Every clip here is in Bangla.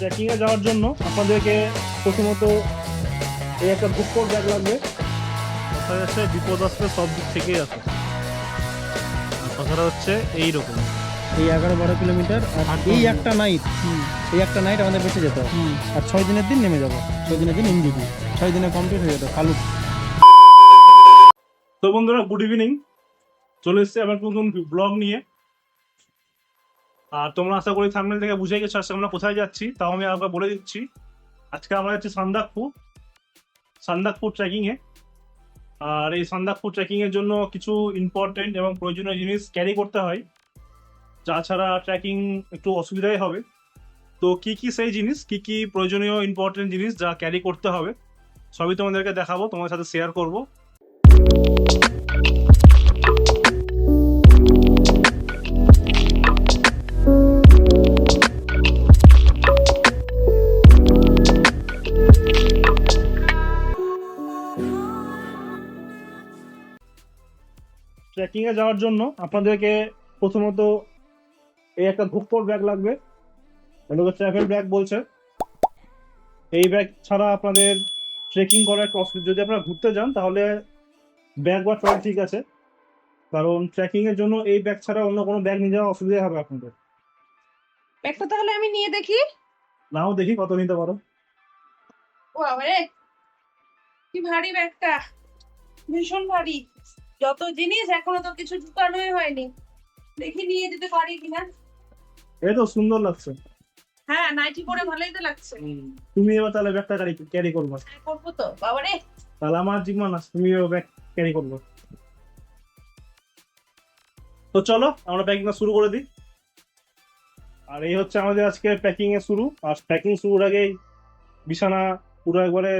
ট্রেকিং এ যাওয়ার জন্য আপনাদেরকে প্রথমত এই একটা ভুক্কর ব্যাগ লাগবে। যাচ্ছে বিপদ আসলে সব দিক থেকেই আসে আর কথাটা হচ্ছে এই রকম এই এগারো বারো কিলোমিটার আর এই একটা নাইট এই একটা নাইট আমাদের বেঁচে যেত আর ছয় দিনের দিন নেমে যাব। ছয় দিনের দিন এনজিপি ছয় দিনে কমপ্লিট হয়ে যেত কালু। তো বন্ধুরা গুড ইভিনিং চলে এসেছি আবার নতুন ব্লগ নিয়ে। আর তোমরা আশা করি থামনেল থেকে বুঝে গেছো আজকে আমরা কোথায় যাচ্ছি, তাও আমি আবার বলে দিচ্ছি। আজকে আমরা যাচ্ছি সান্দাকপু সান্দাকপুর ট্রেকিং এ। আর এই সান্দাকপুর ট্রেকিং এর জন্য কিছু ইম্পর্টেন্ট এবং প্রয়োজনীয় জিনিস ক্যারি করতে হয়। যা ছাড়া ট্রেকিং একটু অসুবিধাই হবে। তো কি কি সেই জিনিস, কি কি প্রয়োজনীয় ইম্পর্টেন্ট জিনিস যা ক্যারি করতে হবে, সবই তোমাদেরকে দেখাবো, তোমাদের সাথে শেয়ার করব। ট্রেকিং এ যাওয়ার জন্য আপনাদেরকে প্রথমত এই একটা ভুক্কর ব্যাগ লাগবে। এটাকে ট্রাভেল ব্যাগ বলছে। এই ব্যাগ ছাড়া আপনাদের ট্রেকিং করার একটু অসুবিধা যদি আপনারা ঘুরতে যান তাহলে ব্যাগ বা ট্রল ঠিক আছে। কারণ ট্রেকিং এর জন্য এই ব্যাগ ছাড়া অন্য কোনো ব্যাগ নিয়ে যাওয়া অসুবিধা হবে আপনাদের। ব্যাগটা তাহলে আমি নিয়ে দেখি। নাও দেখি কত নিতে পারো। ও বাবারে কি ভারী ব্যাগটা ভীষণ ভারী। যত জিনিস এখনও তো কিছু ঢুকানোই হয়নি। দেখি নিয়ে যেতে পারি কিনা? এই তো সুন্দর লাগছে। হ্যাঁ নাইটি পরে ভালোই তো লাগছে। তুমি এবার তাহলে ব্যাগটা ক্যারি ক্যারি করবে। করব তো বাবারে। তাহলে আমার জিম্মা না তুমি ব্যাগ ক্যারি করবে। তো চলো আমরা প্যাকিংটা শুরু করে দিই। আর এই হচ্ছে আমাদের আজকে প্যাকিং এর শুরু। আর প্যাকিং শুরুর আগেই বিছানা পুরো একবারে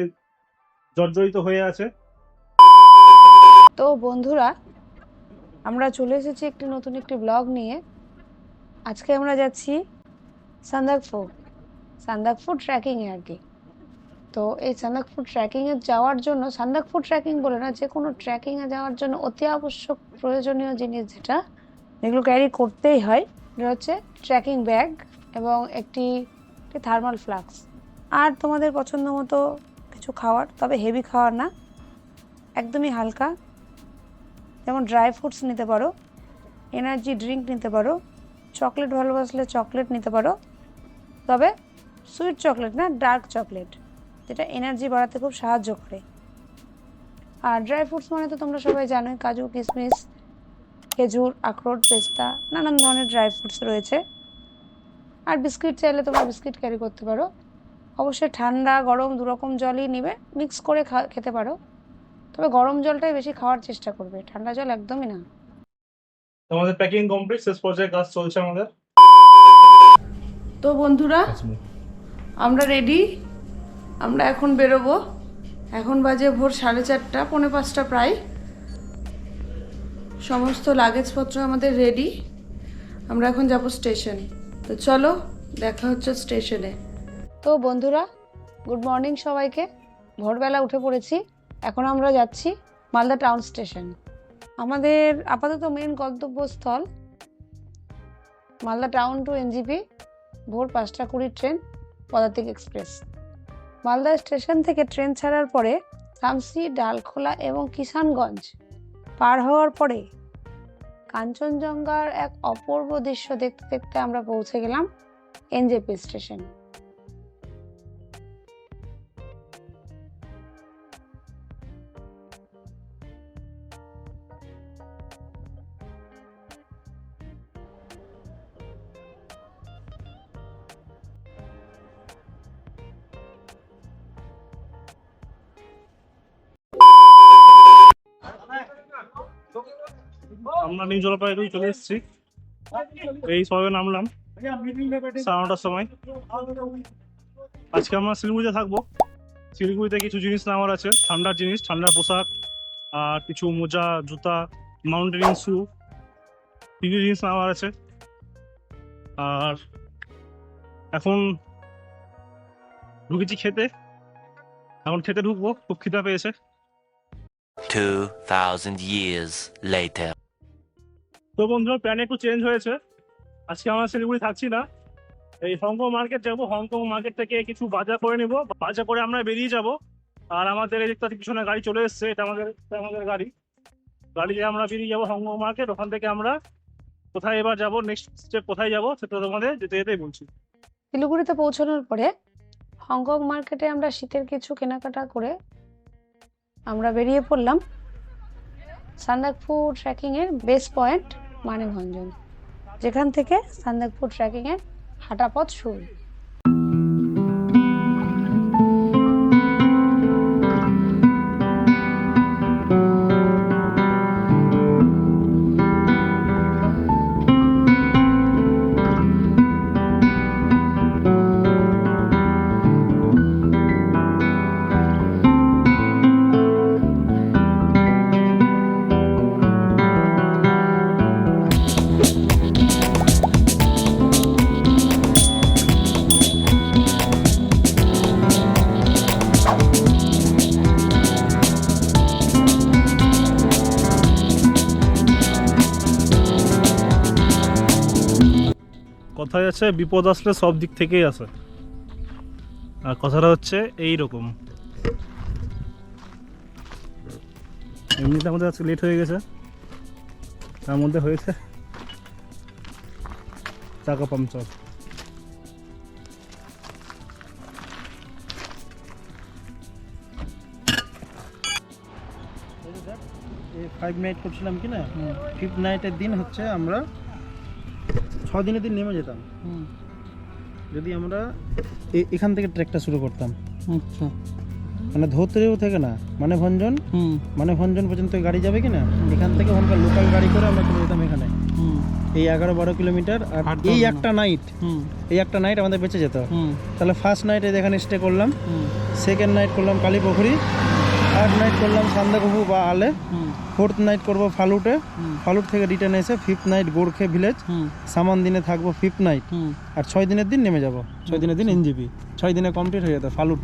জর্জরিত হয়ে আছে। তো বন্ধুরা, আমরা চলে এসেছি একটি নতুন একটি ব্লগ নিয়ে। আজকে আমরা যাচ্ছি সান্দাকফু সান্দাকফু ট্রেকিংয়ে আর কি। তো এই সান্দাকফু ট্রেকিংয়ে যাওয়ার জন্য, সান্দাকফু ট্রেকিং বলে না, যে কোনো ট্রেকিংয়ে যাওয়ার জন্য অতি আবশ্যক প্রয়োজনীয় জিনিস যেটা যেগুলো ক্যারি করতেই হয়। এটা হচ্ছে ট্রেকিং ব্যাগ এবং একটি থার্মাল ফ্লাক্স আর তোমাদের পছন্দ মতো কিছু খাওয়ার, তবে হেভি খাওয়ার না, একদমই হালকা যেমন ড্রাই ফ্রুটস নিতে পারো, এনার্জি ড্রিঙ্ক নিতে পারো, চকলেট ভালোবাসলে চকলেট নিতে পারো, তবে সুইট চকলেট না, ডার্ক চকলেট, যেটা এনার্জি বাড়াতে খুব সাহায্য করে। আর ড্রাই ফ্রুটস মানে তো তোমরা সবাই জানোই, কাজু কিশমিশ খেজুর, আখরোট, পেস্তা, নানান ধরনের ড্রাই ফ্রুটস রয়েছে। আর বিস্কিট চাইলে তোমরা বিস্কিট ক্যারি করতে পারো। অবশ্যই ঠান্ডা, গরম, দুরকম জলই নেবে, মিক্স করে খেতে পারো। তবে গরম জলটাই বেশি খাওয়ার চেষ্টা করবে। ঠান্ডা জল একদমই না। আমাদের প্যাকিং কমপ্লিট শেষ পর্যায়ে কাজ চলছে আমাদের। তো বন্ধুরা আমরা রেডি আমরা এখন বেরোবো। এখন বাজে ভোর সাড়ে চারটা পৌনে পাঁচটা প্রায়। সমস্ত লাগেজপত্র আমাদের রেডি আমরা এখন যাব স্টেশন তো চলো দেখা হচ্ছে স্টেশনে তো বন্ধুরা গুড মর্নিং সবাইকে। ভোরবেলা উঠে পড়েছি। এখন আমরা যাচ্ছি মালদা টাউন স্টেশন। আমাদের আপাতত মেন গন্তব্যস্থল মালদা টাউন টু এনজিপি, ভোর পাঁচটা কুড়ি train, Padatik express. Malda station থেকে ট্রেন ছাড়ার পরে শামসি ডালখোলা এবং কিষানগঞ্জ পার হওয়ার পরে কাঞ্চনজঙ্ঘার এক অপূর্ব দৃশ্য দেখতে দেখতে আমরা পৌঁছে গেলাম এনজেপি স্টেশন। আমরা নিউ জলপাইগুড়ি চলে এসেছি। এই সবে নামলাম সাড়ে নটার সময়। আজকে আমরা শিলিগুড়িতে থাকব। শিলিগুড়িতে কিছু জিনিস নেওয়ার আছে ঠান্ডার জিনিস ঠান্ডার পোশাক আর কিছু মোজা জুতা মাউন্টেনিং শু কিছু জিনিস নেওয়ার আছে। আর এখন ঢুকেছি খেতে। এখন খেতে ঢুকবো খুব খিদা পেয়েছে। 2,000 years later. তো বন্ধুরা প্ল্যান একটু চেঞ্জ হয়েছে। আজকে আমরা শিলিগুড়ি থাকছি না। এই হংকং মার্কেট যাব। হংকং মার্কেট থেকে কিছু বাজার করে নিব। বাজার করে আমরা বেরিয়ে যাব। আর আমাদের এই দেখতে পিছনে গাড়ি চলে এসছে। এটা আমাদের আমাদের গাড়ি। গাড়ি দিয়ে আমরা বেরিয়ে যাব হংকং মার্কেট ওখান থেকে আমরা কোথায় এবার যাব নেক্সট স্টেপ কোথায় যাব, সেটা তোমাদের যেতে যেতেই বলছি। শিলিগুড়িতে পৌঁছানোর পরে হংকং মার্কেটে আমরা শীতের কিছু কেনাকাটা করে আমরা বেরিয়ে পড়লাম। সান্দাকফু ট্রেকিংয়ের বেস পয়েন্ট মানেভঞ্জন যেখান থেকে সান্দাকপুর ট্রেকিংয়ের হাঁটা পথ শুরু। কথায় আছে? বিপদ আসলে সব দিক থেকেই আসে আর কথাটা হচ্ছে এই রকম এমনিতে আমাদের আজকে লেট হয়ে গেছে। তার মধ্যে হয়েছে চাকা পাংচার ফাইভ নাইট করছিলাম কি না? ফিফথ নাইটের দিন হচ্ছে আমরা ছ দিনের দিন নেমে যেতাম। যদি আমরা এখান থেকে ট্রেকটা শুরু করতাম। আচ্ছা। মানে ধোত্রেও থেকে না মানে ভঞ্জন? মানে ভঞ্জন পর্যন্ত গাড়ি যাবে কিনা এখান থেকে ওখানকার লোকাল গাড়ি করে আমরা চলে যেতাম এখানে। এই এগারো বারো কিলোমিটার আর এই একটা নাইট হুম। এই একটা নাইট আমাদের বেঁচে যেত। তাহলে ফার্স্ট নাইটে এখানে স্টে করলাম সেকেন্ড নাইট করলাম কালীপুকুরি থার্ড নাইট করলাম সান্দাকুপু বা আলে। ফোর্থ নাইট করব ফালুটে। ফালুট থেকে রিটার্ন এসে ফিফথ নাইট গোর্খে ভিলেজ সামান দিনে থাকব ফিফথ নাইট আর ছয় দিনের দিন নেমে যাব। ছয় দিনের দিন এনজিপি ছয় দিনে কমপ্লিট হয়ে যেত ফালুট।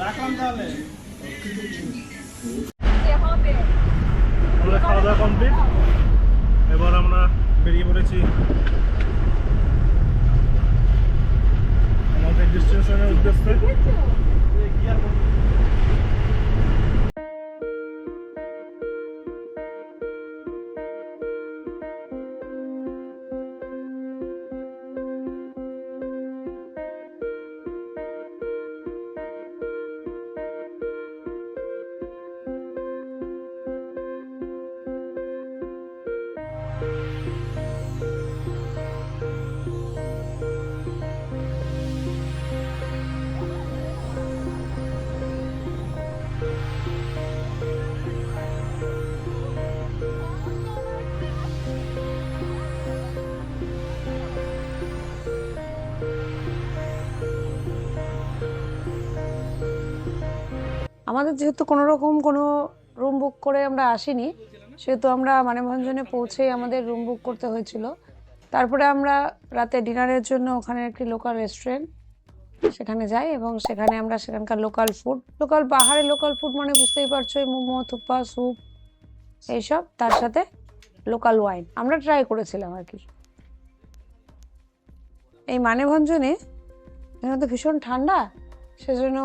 রাখলাম তাহলে খাওয়া দাওয়া কমপ্লিট এবার আমরা বেরিয়ে পড়েছি। আমাদের ডিস্টেনশনের উদ্দেশ্যে। আমাদের যেহেতু কোনো রকম কোনো রুম বুক করে আমরা আসিনি, সেহেতু আমরা মানেভঞ্জনে পৌঁছেই আমাদের রুম বুক করতে হয়েছিল। তারপরে আমরা রাতে ডিনারের জন্য ওখানে একটি লোকাল রেস্টুরেন্ট সেখানে যাই এবং সেখানে আমরা সেখানকার লোকাল ফুড লোকাল পাহাড়ে লোকাল ফুড মানে বুঝতেই পারছ মোমো থুপ্পা স্যুপ এইসব, তার সাথে লোকাল ওয়াইন আমরা ট্রাই করেছিলাম আর কি। এই মানেভঞ্জনে এখানে তো ভীষণ ঠান্ডা, সেজন্য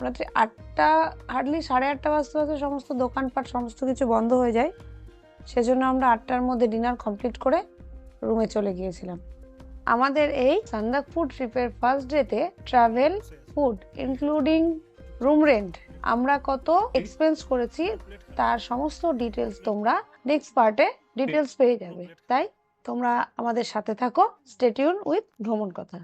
রাত্রি আটটা হার্ডলি সাড়ে আটটা বাজতে বাজতে সমস্ত দোকানপাট, সমস্ত কিছু বন্ধ হয়ে যায়। সেজন্য আমরা আটটার মধ্যে ডিনার কমপ্লিট করে রুমে চলে গিয়েছিলাম। আমাদের এই সান্দাকফু ট্রিপের ফার্স্ট ডেতে travel food including room rent আমরা কত এক্সপেন্স করেছি তার সমস্ত ডিটেলস তোমরা নেক্সট পার্টে ডিটেলস পেয়ে যাবে। তাই তোমরা আমাদের সাথে থাকো স্টেটিউন উইথ ভ্রমণ কথা।